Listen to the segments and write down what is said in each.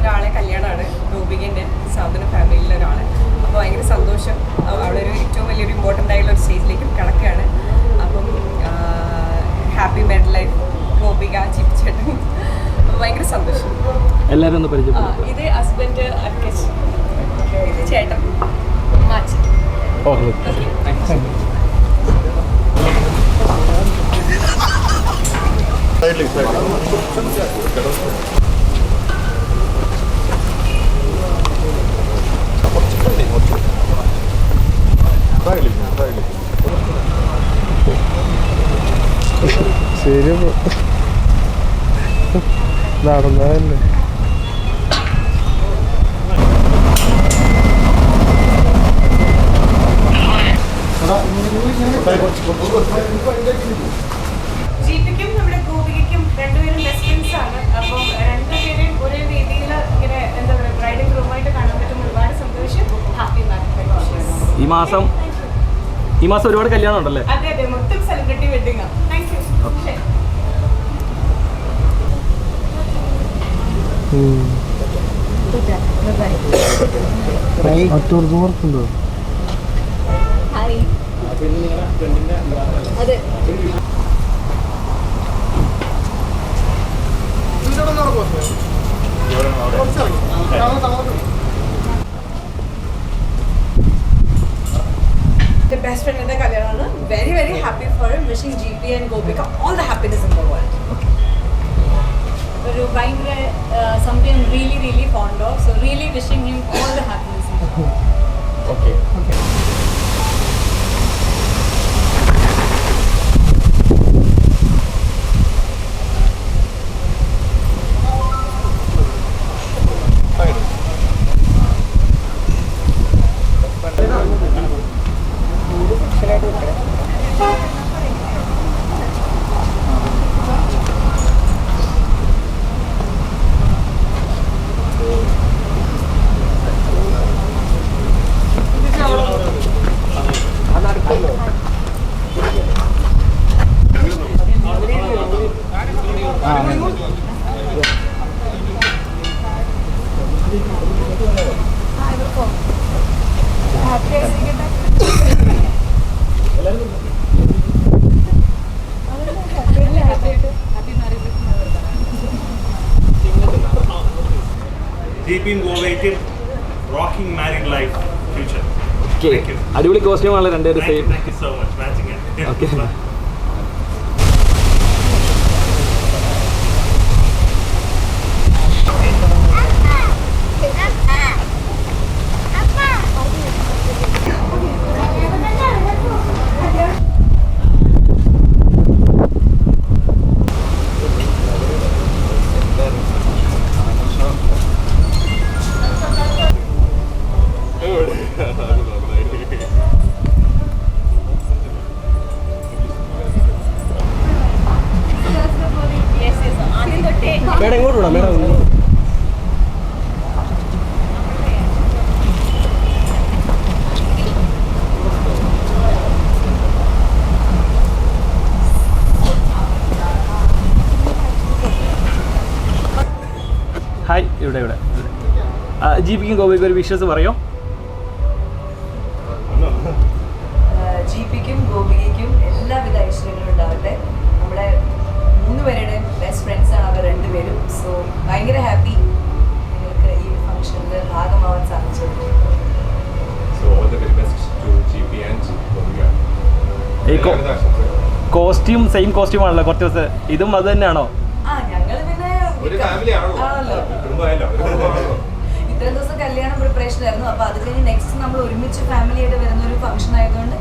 ഒരാളെ കല്യാണമാണ് ഗോപികന്റെ സാധന ഫാമിലിയിലെ ഒരാൾ അപ്പോൾ ഭയങ്കര സന്തോഷം. അവ- അവളൊരു ഏറ്റവും വലിയൊരു ഇമ്പോർട്ടന്റ് ആയിട്ടുള്ള ഒരു സ്റ്റേജിലേക്ക് കിടക്കുകയാണ്. അപ്പം ഹാപ്പി മെഡ് ലൈഫ് ഗോപിക ചിപ്പിച്ചേട്ടൻ അപ്പോൾ ഭയങ്കര സന്തോഷം. എല്ലാവരും ഒന്ന് ആ, പരിചയപ്പെടും ഇത് ഹസ്ബൻഡ് അർക്കശ് ഇത് ചേട്ടൻ. മാച്ചൻ ഓക്കെ ശരി Нормально. ജീപ്പിക്കും നമ്മുടെ ഗോപികയ്ക്കും രണ്ടുപേരും ഫ്രണ്ട്സ് ആണ് അപ്പം രണ്ടുപേരെയും ഒരേ രീതിയിൽ ഇങ്ങനെ എന്താ പറയുക ബ്രൈഡും കാണാൻ പറ്റും ഒരുപാട് സന്തോഷം ഹാപ്പി മാരേജ് ഈ മാസം ഈ മാസം ഒരുപാട് കല്യാണം ഉണ്ടല്ലേ? അതെ Uh, something I'm really, really fond of. So, really wishing him all the happiness. okay. Okay. Rocking married life future okay അടിപൊളി കോസ്റ്റ്യൂം ആണല്ലോ രണ്ടുപേരും same thank you so much matching Okay. വിടാം ഹായ് ഇവിടെ. ഇവിടെ ജീപിക്കും ഗോപിക്കും ഒരു വിഷസ് പറയോ? Costume same costume ആണല്ലോ കുറച്ച് ദിവസം. ഇതും അത് തന്നെയാണോ? ഇത്രയും ദിവസം കല്യാണം പ്രിപ്പറേഷൻ ആയിരുന്നു. അപ്പൊ അത് കഴിഞ്ഞ് നെക്സ്റ്റ് നമ്മൾ ഒരുമിച്ച് ഫാമിലി ആയിട്ട് വരുന്ന ഒരു ഫംഗ്ഷൻ ആയതുകൊണ്ട്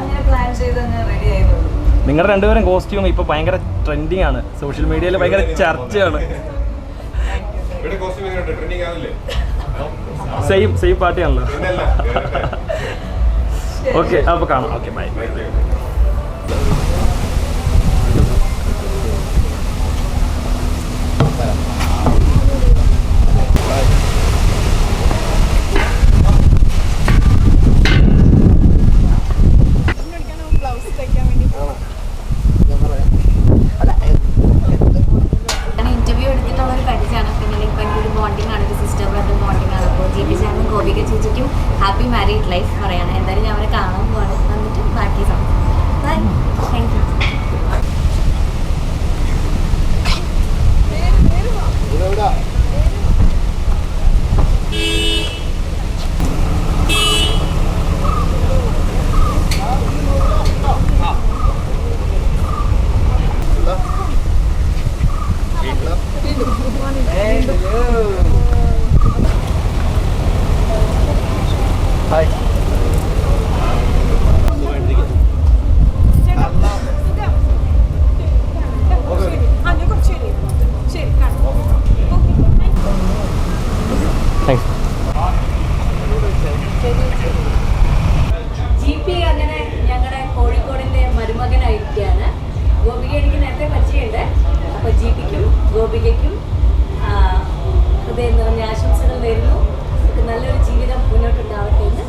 അങ്ങനെ പ്ലാൻ ചെയ്ത് അങ്ങനെ റെഡി ആയതുള്ളൂ. നിങ്ങളുടെ രണ്ടുപേരും കോസ്റ്റ്യൂം ഇപ്പൊ ഭയങ്കര ട്രെൻഡിങ് ആണ്. സോഷ്യൽ മീഡിയയിൽ ഭയങ്കര ചർച്ചയാണ്. ഇവിടെ കോസ്റ്റ്യൂം എങ്ങനെയുണ്ട് ട്രെൻഡിങ് ആവില്ലേ സെയിം സെയിം പാർട്ടിയാണല്ലോ ഓക്കെ അപ്പൊ കാണാം. ഓക്കെ ബൈ ഇന്റർവ്യൂ എടുത്തിട്ടുള്ള ഒരു പരിചയമാണ്. പിന്നെ ഒരു ബോണ്ടിങ് സിസ്റ്റർ ബ്രദർ ബോണ്ടിങ് അപ്പോൾ ജി പി ചാനും ചേച്ചിക്കും ഹാപ്പി മാരീഡ് ലൈഫ് പറയാണ്. എന്തായാലും ഞാൻ അവരെ കാണാൻ പോവാണ്. വന്നിട്ട് ബാക്കി സംസാരിക്കും. താങ്ക് യു ഗോപികയ്ക്കും ഹൃദയം നിറഞ്ഞ ആശംസകൾ നേരുന്നു. നല്ലൊരു ജീവിതം മുന്നോട്ടുണ്ടാവട്ടെ എന്ന്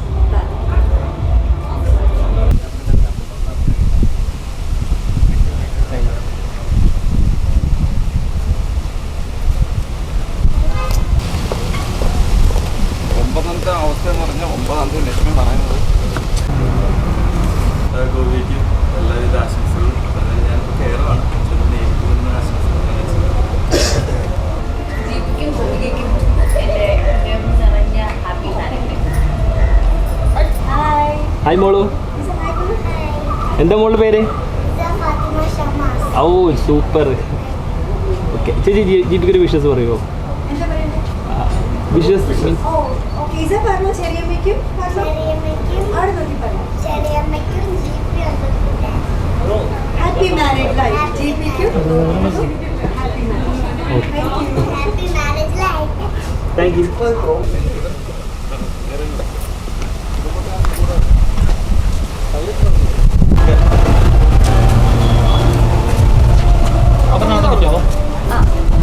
ഒമ്പതാമത്തെ അവസ്ഥ എന്ന് പറഞ്ഞാൽ ഒമ്പതാമത്തെ ലക്ഷ്മി പറയുന്നത്. ഗോപിക്ക് എല്ലാവിധ ആശംസകളും. അതായത് ഞാനിപ്പോൾ കയറുവാണ് ചെന്ന് നേരിട്ട് വരുന്ന ആശംസകൾ ജീപ്പിക്കും ഗോപികയ്ക്കും എന്റെ ഹൃദയം നിറഞ്ഞ ഹാപ്പി മാരീഡ് ഹായ് മോളു. എന്താ മോളുടെ പേര്? ഓ സൂപ്പർ ഓക്കെ ചേച്ചി ജി- ജീപ്പിക്ക് ഒരു വിഷസ് പറയുമോ വിഷസ് ഓക്കെ ഇസ പറഞ്ഞു ചെറിയമ്മയ്ക്കും ആട് നോക്കി പറഞ്ഞു ഹാപ്പി മാരീഡ് ലൈഫ് ജീപ്പിക്കും ഹാപ്പി മാരീഡ് താങ്ക് you.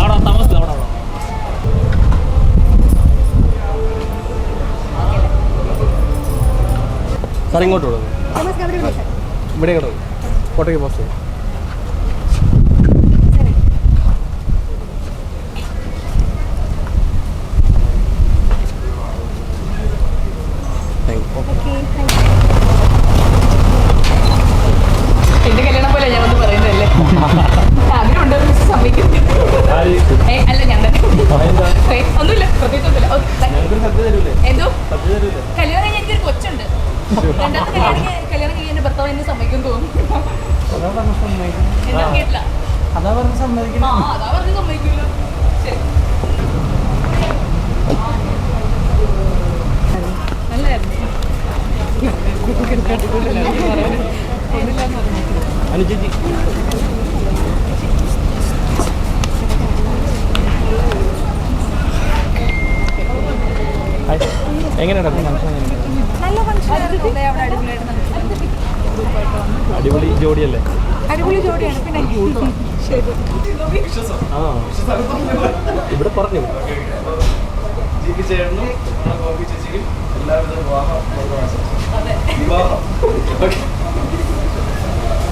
അവിടെ താമസിച്ചു? അവിടെ അവിടെ. സാർ ഇങ്ങോട്ട് വിടും. ഇവിടെ കിടക്കും. കോട്ടയ്ക്ക് പോസ്റ്റ് അനുചേച്ചി ഹായ് എങ്ങനെയാണ് നല്ല ഫംഗ്ഷൻ അവിടെ അടിപൊളിയായിട്ട് നടക്കും അടിപൊളി ജോഡിയല്ലേ അടിപൊളി ജോഡിയാണ് പിന്നെ ആ ഇവിടെ പറഞ്ഞു എല്ലാവിധ വിവാഹ വിവാഹം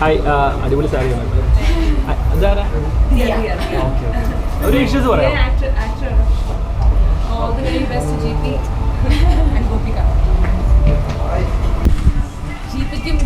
ഹായ് അടിപൊളി സാരി അതാരാ ഒരു വിഷസ് പറയാം actor, actor. All the very best to GP and Gopika. GPക്കും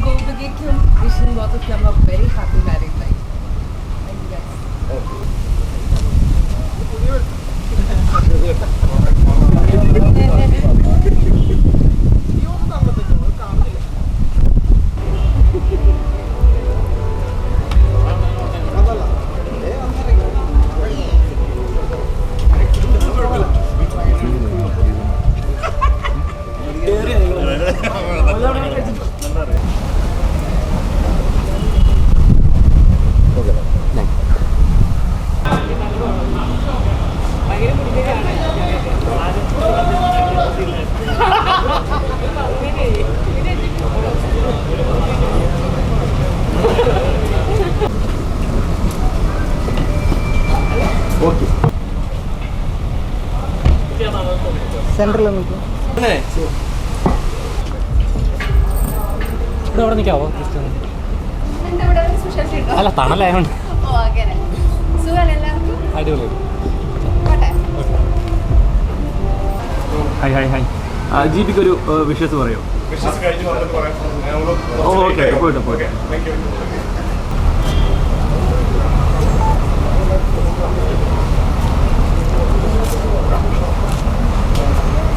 സെന്ററിൽ നിൽക്കും. ഇവിടെ അവിടെ നിൽക്കാവോ അല്ല തണലായോണ്ട്. അടിപൊളി. Hi hi hi. ജി പിക്ക് ഒരു വിഷസ് പറയോ? ഓക്കെ പോയിട്ടോ പോയിട്ടോ.